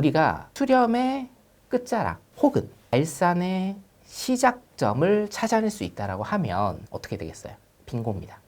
우리가 수렴의 끝자락 혹은 발산의 시작점을 찾아낼 수 있다라고 하면 어떻게 되겠어요? 빙고입니다.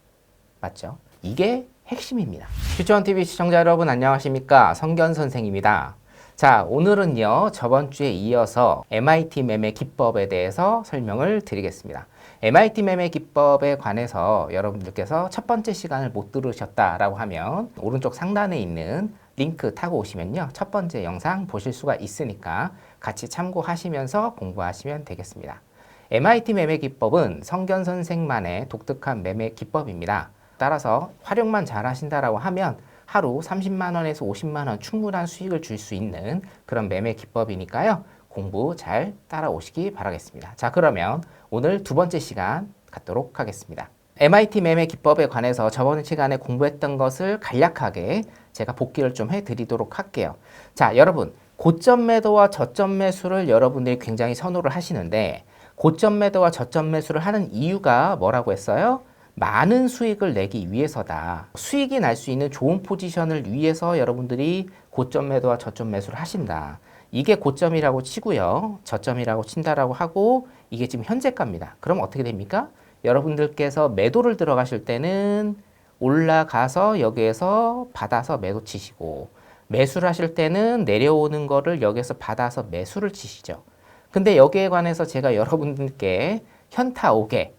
맞죠? 이게 핵심입니다. 퓨처원 TV 시청자 여러분 안녕하십니까? 성견 선생입니다. 자, 오늘은요. 저번 주에 이어서 MIT 매매 기법에 대해서 설명을 드리겠습니다. MIT 매매 기법에 관해서 여러분들께서 첫 번째 시간을 못 들으셨다라고 하면 오른쪽 상단에 있는 링크 타고 오시면요. 첫 번째 영상 보실 수가 있으니까 같이 참고하시면서 공부하시면 되겠습니다. MIT 매매 기법은 성견 선생만의 독특한 매매 기법입니다. 따라서 활용만 잘 하신다라고 하면 하루 30만 원에서 50만 원 충분한 수익을 줄 수 있는 그런 매매 기법이니까요. 공부 잘 따라오시기 바라겠습니다. 자, 그러면 오늘 두 번째 시간 갖도록 하겠습니다. MIT 매매 기법에 관해서 저번 시간에 공부했던 것을 간략하게 제가 복기를 좀 해드리도록 할게요. 자, 여러분 고점 매도와 저점 매수를 여러분들이 굉장히 선호를 하시는데 고점 매도와 저점 매수를 하는 이유가 뭐라고 했어요? 많은 수익을 내기 위해서다. 수익이 날 수 있는 좋은 포지션을 위해서 여러분들이 고점 매도와 저점 매수를 하신다. 이게 고점이라고 치고요. 저점이라고 친다라고 하고 이게 지금 현재가입니다. 그럼 어떻게 됩니까? 여러분들께서 매도를 들어가실 때는 올라가서 여기에서 받아서 매도 치시고 매수를 하실 때는 내려오는 거를 여기에서 받아서 매수를 치시죠. 근데 여기에 관해서 제가 여러분들께 현타 오게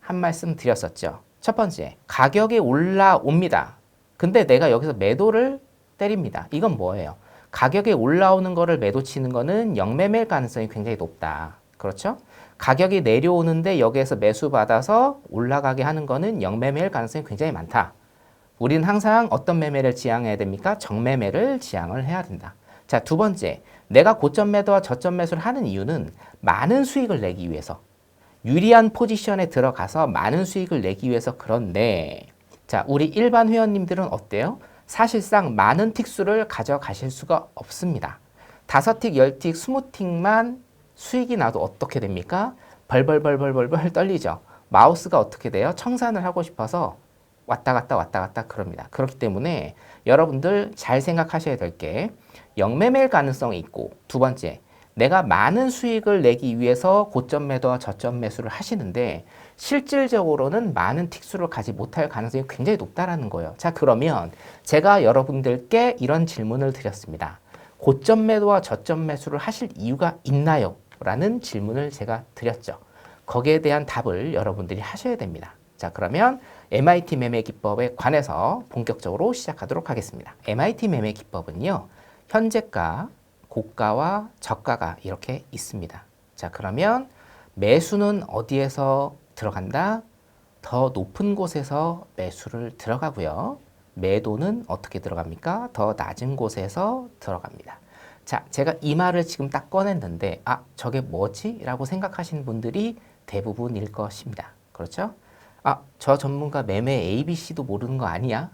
한 말씀 드렸었죠. 첫 번째, 가격이 올라옵니다. 근데 내가 여기서 매도를 때립니다. 이건 뭐예요? 가격이 올라오는 거를 매도 치는 거는 영매매일 가능성이 굉장히 높다. 그렇죠? 가격이 내려오는데 여기에서 매수 받아서 올라가게 하는 거는 영매매일 가능성이 굉장히 많다. 우리는 항상 어떤 매매를 지향해야 됩니까? 정매매를 지향을 해야 된다. 자, 두 번째. 내가 고점 매도와 저점 매수를 하는 이유는 많은 수익을 내기 위해서 유리한 포지션에 들어가서 많은 수익을 내기 위해서 그런데 자, 우리 일반 회원님들은 어때요? 사실상 많은 틱수를 가져가실 수가 없습니다. 다섯 틱, 열 틱, 스무 틱만 수익이 나도 어떻게 됩니까? 벌벌벌벌벌벌 떨리죠. 마우스가 어떻게 돼요? 청산을 하고 싶어서 왔다 갔다 왔다 갔다 그럽니다. 그렇기 때문에 여러분들 잘 생각하셔야 될 게 영매매일 가능성이 있고 두 번째 내가 많은 수익을 내기 위해서 고점 매도와 저점 매수를 하시는데 실질적으로는 많은 틱수를 가지 못할 가능성이 굉장히 높다라는 거예요. 자, 그러면 제가 여러분들께 이런 질문을 드렸습니다. 고점 매도와 저점 매수를 하실 이유가 있나요? 라는 질문을 제가 드렸죠. 거기에 대한 답을 여러분들이 하셔야 됩니다. 자, 그러면 MIT 매매 기법에 관해서 본격적으로 시작하도록 하겠습니다. MIT 매매 기법은요, 현재가, 고가와 저가가 이렇게 있습니다. 자, 그러면 매수는 어디에서 들어간다? 더 높은 곳에서 매수를 들어가고요. 매도는 어떻게 들어갑니까? 더 낮은 곳에서 들어갑니다. 자, 제가 이 말을 지금 딱 꺼냈는데, 아, 저게 뭐지? 라고 생각하시는 분들이 대부분일 것입니다. 그렇죠? 아, 저 전문가 매매 ABC도 모르는 거 아니야?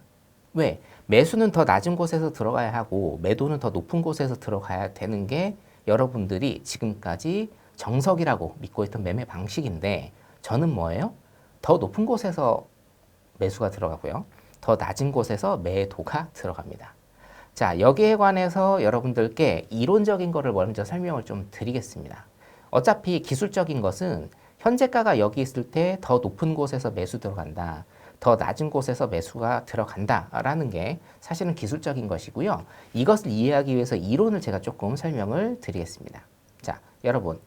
왜? 매수는 더 낮은 곳에서 들어가야 하고 매도는 더 높은 곳에서 들어가야 되는 게 여러분들이 지금까지 정석이라고 믿고 있던 매매 방식인데 저는 뭐예요? 더 높은 곳에서 매수가 들어가고요. 더 낮은 곳에서 매도가 들어갑니다. 자, 여기에 관해서 여러분들께 이론적인 거를 먼저 설명을 좀 드리겠습니다. 어차피 기술적인 것은 현재가가 여기 있을 때 더 높은 곳에서 매수 들어간다. 더 낮은 곳에서 매수가 들어간다라는 게 사실은 기술적인 것이고요. 이것을 이해하기 위해서 이론을 제가 조금 설명을 드리겠습니다. 자, 여러분.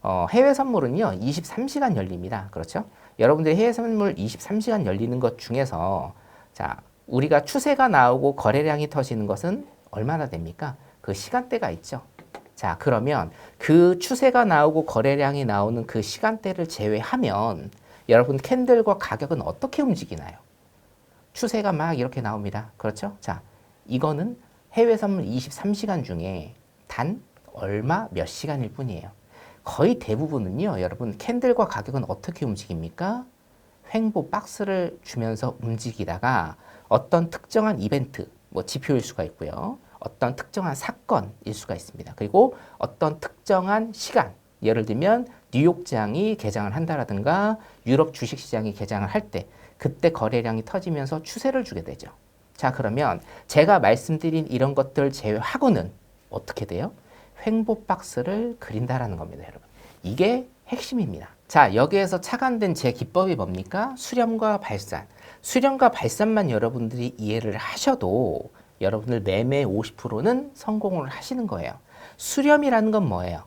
어, 해외 선물은요, 23시간 열립니다. 그렇죠? 여러분들이 해외 선물 23시간 열리는 것 중에서 자, 우리가 추세가 나오고 거래량이 터지는 것은 얼마나 됩니까? 그 시간대가 있죠. 자, 그러면 그 추세가 나오고 거래량이 나오는 그 시간대를 제외하면 여러분 캔들과 가격은 어떻게 움직이나요? 추세가 막 이렇게 나옵니다. 그렇죠? 자, 이거는 해외 선물 23시간 중에 단 얼마 몇 시간일 뿐이에요. 거의 대부분은요, 여러분 캔들과 가격은 어떻게 움직입니까? 횡보 박스를 주면서 움직이다가 어떤 특정한 이벤트, 뭐 지표일 수가 있고요. 어떤 특정한 사건일 수가 있습니다. 그리고 어떤 특정한 시간, 예를 들면 뉴욕장이 개장을 한다라든가 유럽 주식시장이 개장을 할 때 그때 거래량이 터지면서 추세를 주게 되죠. 자 그러면 제가 말씀드린 이런 것들 제외하고는 어떻게 돼요? 횡보 박스를 그린다라는 겁니다, 여러분. 이게 핵심입니다. 자, 여기에서 착안된 제 기법이 뭡니까? 수렴과 발산. 수렴과 발산만 여러분들이 이해를 하셔도 여러분들 매매 50%는 성공을 하시는 거예요. 수렴이라는 건 뭐예요?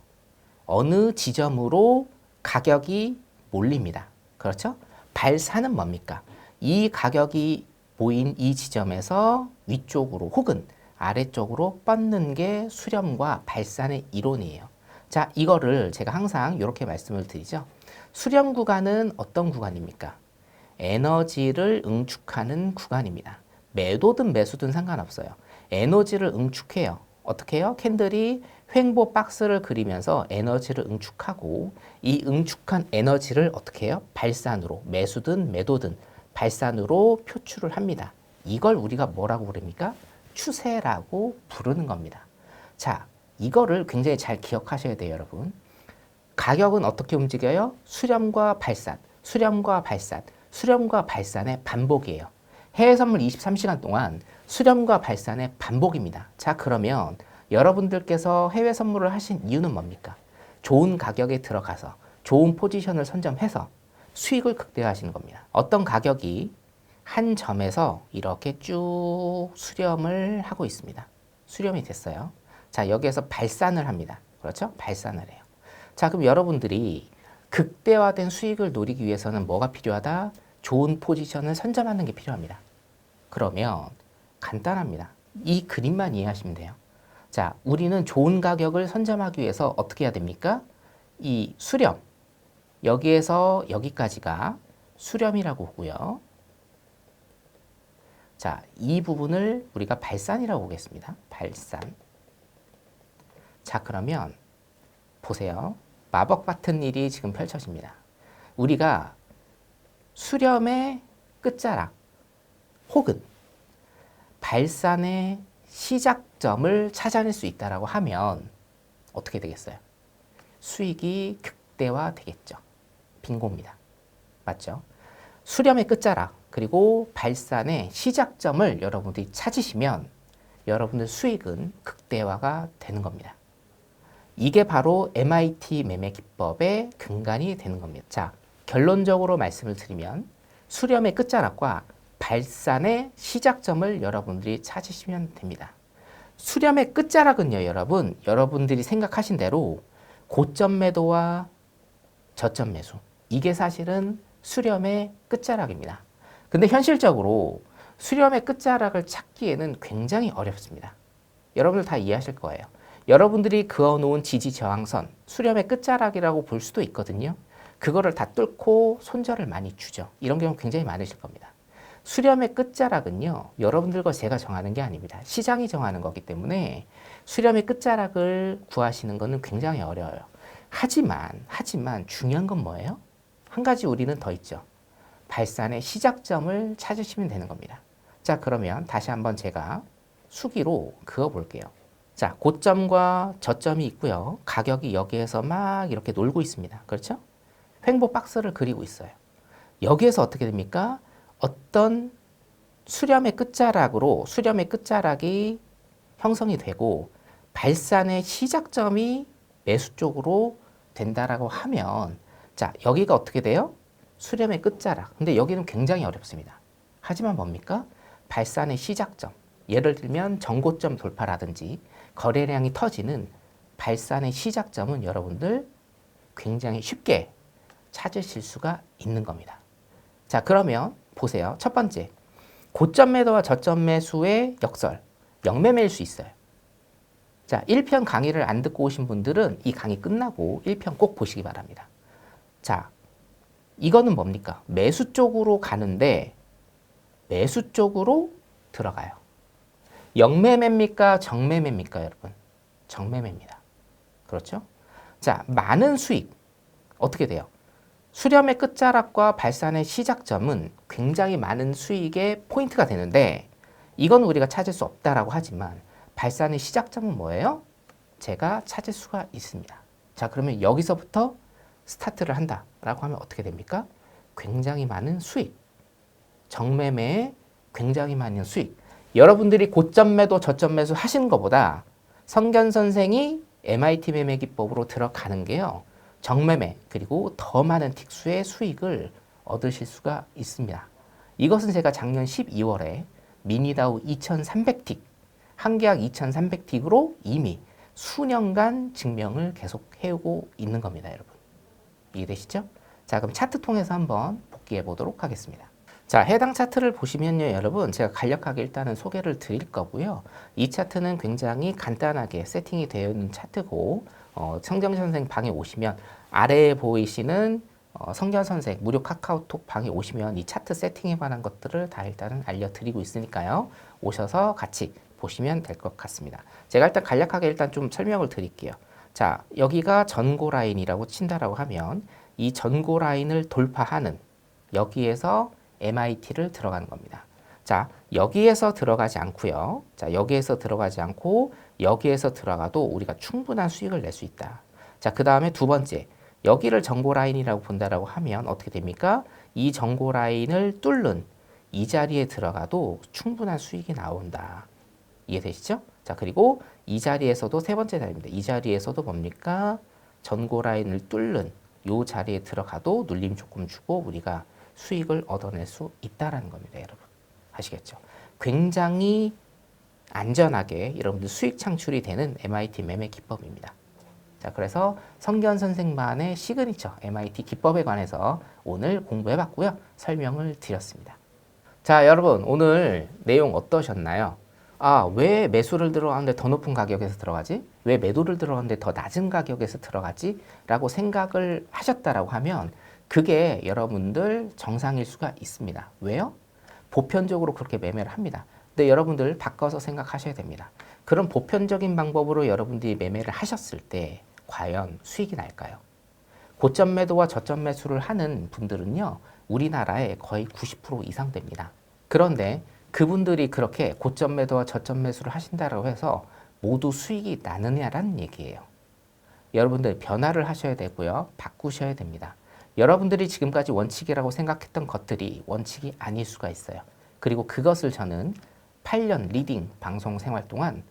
어느 지점으로 가격이 몰립니다. 그렇죠? 발산은 뭡니까? 이 가격이 보인 이 지점에서 위쪽으로 혹은 아래쪽으로 뻗는 게 수렴과 발산의 이론이에요. 자, 이거를 제가 항상 이렇게 말씀을 드리죠. 수렴 구간은 어떤 구간입니까? 에너지를 응축하는 구간입니다. 매도든 매수든 상관없어요. 에너지를 응축해요. 어떻게 해요? 캔들이 횡보 박스를 그리면서 에너지를 응축하고 이 응축한 에너지를 어떻게 해요? 발산으로 매수든 매도든 발산으로 표출을 합니다. 이걸 우리가 뭐라고 부릅니까? 추세라고 부르는 겁니다. 자, 이거를 굉장히 잘 기억하셔야 돼요, 여러분. 가격은 어떻게 움직여요? 수렴과 발산, 수렴과 발산, 수렴과 발산의 반복이에요. 해외 선물 23시간 동안 수렴과 발산의 반복입니다. 자, 그러면 여러분들께서 해외 선물을 하신 이유는 뭡니까? 좋은 가격에 들어가서 좋은 포지션을 선점해서 수익을 극대화하시는 겁니다. 어떤 가격이 한 점에서 이렇게 쭉 수렴을 하고 있습니다. 수렴이 됐어요. 자, 여기에서 발산을 합니다. 그렇죠? 발산을 해요. 자, 그럼 여러분들이 극대화된 수익을 노리기 위해서는 뭐가 필요하다? 좋은 포지션을 선점하는 게 필요합니다. 그러면 간단합니다. 이 그림만 이해하시면 돼요. 자, 우리는 좋은 가격을 선점하기 위해서 어떻게 해야 됩니까? 이 수렴, 여기에서 여기까지가 수렴이라고 보고요. 자, 이 부분을 우리가 발산이라고 보겠습니다. 발산. 자, 그러면 보세요. 마법 같은 일이 지금 펼쳐집니다. 우리가 수렴의 끝자락 혹은 발산의 시작점을 찾아낼 수 있다라고 하면 어떻게 되겠어요? 수익이 극대화 되겠죠. 빙고입니다. 맞죠? 수렴의 끝자락 그리고 발산의 시작점을 여러분들이 찾으시면 여러분들 수익은 극대화가 되는 겁니다. 이게 바로 MIT 매매 기법의 근간이 되는 겁니다. 자, 결론적으로 말씀을 드리면 수렴의 끝자락과 발산의 시작점을 여러분들이 찾으시면 됩니다. 수렴의 끝자락은요, 여러분, 여러분들이 생각하신 대로 고점 매도와 저점 매수. 이게 사실은 수렴의 끝자락입니다. 근데 현실적으로 수렴의 끝자락을 찾기에는 굉장히 어렵습니다. 여러분들 다 이해하실 거예요. 여러분들이 그어놓은 지지 저항선, 수렴의 끝자락이라고 볼 수도 있거든요. 그거를 다 뚫고 손절을 많이 주죠. 이런 경우 굉장히 많으실 겁니다. 수렴의 끝자락은요, 여러분들과 제가 정하는 게 아닙니다. 시장이 정하는 거기 때문에 수렴의 끝자락을 구하시는 것은 굉장히 어려워요. 하지만, 하지만 중요한 건 뭐예요? 한 가지 우리는 더 있죠. 발산의 시작점을 찾으시면 되는 겁니다. 자, 그러면 다시 한번 제가 수기로 그어 볼게요. 자, 고점과 저점이 있고요. 가격이 여기에서 막 이렇게 놀고 있습니다. 그렇죠? 횡보 박스를 그리고 있어요. 여기에서 어떻게 됩니까? 어떤 수렴의 끝자락으로 수렴의 끝자락이 형성이 되고 발산의 시작점이 매수 쪽으로 된다라고 하면 자 여기가 어떻게 돼요? 수렴의 끝자락. 근데 여기는 굉장히 어렵습니다. 하지만 뭡니까? 발산의 시작점. 예를 들면 정고점 돌파라든지 거래량이 터지는 발산의 시작점은 여러분들 굉장히 쉽게 찾으실 수가 있는 겁니다. 자, 그러면 보세요. 첫 번째, 고점 매도와 저점 매수의 역설, 영매매일 수 있어요. 자, 1편 강의를 안 듣고 오신 분들은 이 강의 끝나고 1편 꼭 보시기 바랍니다. 자, 이거는 뭡니까? 매수 쪽으로 가는데 매수 쪽으로 들어가요. 영매매입니까? 정매매입니까, 여러분? 정매매입니다. 그렇죠? 자, 많은 수익 어떻게 돼요? 수렴의 끝자락과 발산의 시작점은 굉장히 많은 수익의 포인트가 되는데 이건 우리가 찾을 수 없다라고 하지만 발산의 시작점은 뭐예요? 제가 찾을 수가 있습니다. 자, 그러면 여기서부터 스타트를 한다라고 하면 어떻게 됩니까? 굉장히 많은 수익. 정매매에 굉장히 많은 수익. 여러분들이 고점 매도, 저점 매수 하시는 것보다 성견 선생이 MIT 매매 기법으로 들어가는 게요. 정매매 그리고 더 많은 틱수의 수익을 얻으실 수가 있습니다. 이것은 제가 작년 12월에 미니다우 2300틱, 한계약 2300틱으로 이미 수년간 증명을 계속 해오고 있는 겁니다, 여러분. 이해되시죠? 자, 그럼 차트 통해서 한번 복귀해 보도록 하겠습니다. 자, 해당 차트를 보시면요, 여러분. 제가 간략하게 일단은 소개를 드릴 거고요. 이 차트는 굉장히 간단하게 세팅이 되어 있는 차트고, 어, 성경 선생 방에 오시면 아래에 보이시는 어, 성견 선생 무료 카카오톡 방에 오시면 이 차트 세팅에 관한 것들을 다 일단은 알려드리고 있으니까요. 오셔서 같이 보시면 될 것 같습니다. 제가 일단 간략하게 일단 좀 설명을 드릴게요. 자, 여기가 전고 라인이라고 친다라고 하면 이 전고 라인을 돌파하는 여기에서 MIT를 들어가는 겁니다. 자, 여기에서 들어가지 않고요. 자, 여기에서 들어가지 않고 여기에서 들어가도 우리가 충분한 수익을 낼 수 있다. 자, 그 다음에 두 번째. 여기를 정고 라인이라고 본다라고 하면 어떻게 됩니까? 이 정고 라인을 뚫는 이 자리에 들어가도 충분한 수익이 나온다. 이해되시죠? 자, 그리고 이 자리에서도 세 번째 자리입니다. 이 자리에서도 뭡니까? 전고 라인을 뚫는 요 자리에 들어가도 눌림 조금 주고 우리가 수익을 얻어낼 수 있다라는 겁니다, 여러분. 아시겠죠? 굉장히 안전하게 여러분들 수익 창출이 되는 MIT 매매 기법입니다. 자, 그래서 성견 선생만의 시그니처 MIT 기법에 관해서 오늘 공부해 봤고요. 설명을 드렸습니다. 자, 여러분, 오늘 내용 어떠셨나요? 아, 왜 매수를 들어가는데 더 높은 가격에서 들어가지? 왜 매도를 들어가는데 더 낮은 가격에서 들어가지? 라고 생각을 하셨다라고 하면 그게 여러분들 정상일 수가 있습니다. 왜요? 보편적으로 그렇게 매매를 합니다. 근데 여러분들 바꿔서 생각하셔야 됩니다. 그런 보편적인 방법으로 여러분들이 매매를 하셨을 때 과연 수익이 날까요? 고점 매도와 저점 매수를 하는 분들은요, 우리나라에 거의 90% 이상 됩니다. 그런데 그분들이 그렇게 고점 매도와 저점 매수를 하신다고 해서 모두 수익이 나느냐라는 얘기예요. 여러분들 변화를 하셔야 되고요. 바꾸셔야 됩니다. 여러분들이 지금까지 원칙이라고 생각했던 것들이 원칙이 아닐 수가 있어요. 그리고 그것을 저는 8년 리딩 방송 생활 동안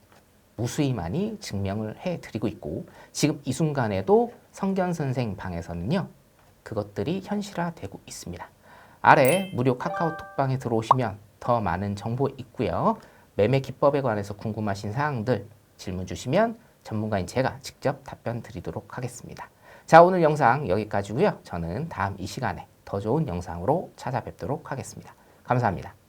무수히 많이 증명을 해 드리고 있고 지금 이 순간에도 성견 선생 방에서는요. 그것들이 현실화되고 있습니다. 아래 무료 카카오톡 방에 들어오시면 더 많은 정보 있고요. 매매 기법에 관해서 궁금하신 사항들 질문 주시면 전문가인 제가 직접 답변 드리도록 하겠습니다. 자, 오늘 영상 여기까지고요. 저는 다음 이 시간에 더 좋은 영상으로 찾아뵙도록 하겠습니다. 감사합니다.